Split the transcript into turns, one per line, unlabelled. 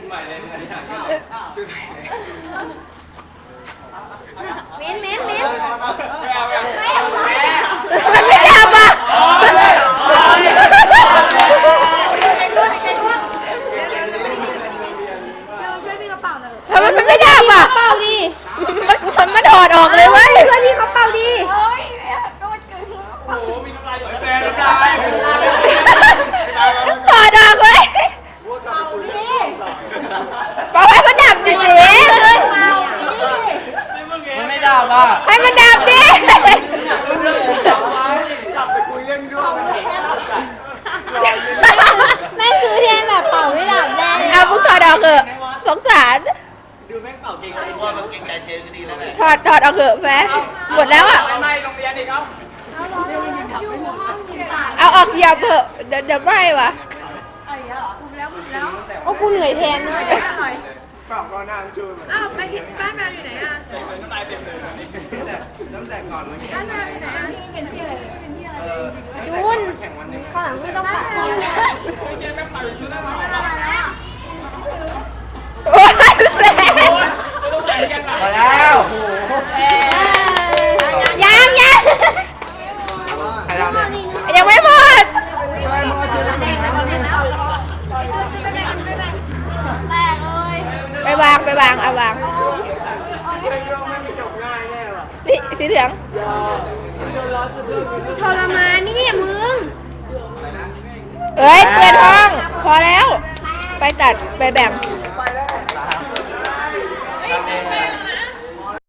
ุดใหม่เลยนะ
นจุดใหม่เลยมิ้
นมิ้นมิ้นไม่เอา
ไม่เอามันไะทำไม
มันไม่ทำอะ
ดิมันมันมาถ
อดออกเลยเว้ย ช่วย
พี่เขาเป่าดิ เฮ้ยโดนกึ่ง โอ้โหมีน้ำลายหย
ดแอาพวกถอดออกเถอะสงสาร
ดูแม่งเป่าเก่งใจว่ามันเก่งใจเทนก็ดีแล้วแหละ
ถอดถอดออกเถอะแฟนหมดแล้วอะ
ไม่ไม่โรงเรียนอีกเอ้า
เอาออกเหยียบเถอะเดี๋ยวเดี๋ยวไหม้ว่ะ
โอ้กูเหนื่อยแทนนะ
อ้าวไปที่บ้านแมวอยู่ไหนอะ
ตั้งแต่ก่อนมัน
บ้านแมวอยู่ไหนอะ
จุนข้างหลังไม่ต้องปัดเทียนแล้ว
โอ้ยแฟน
ต้องใส่กัน
มาแล้ว
ยังยัง
ใครทำเนี่ย
ยังไม่หมด
แตกเลย
ไปวางไปวางเอาวางนี่สีเหลือง
ทรมานนี่เนี่ยมึง
เอ้ยเปลี่ยนห้อง พอแล้ว ไปตัดไปแบ่ง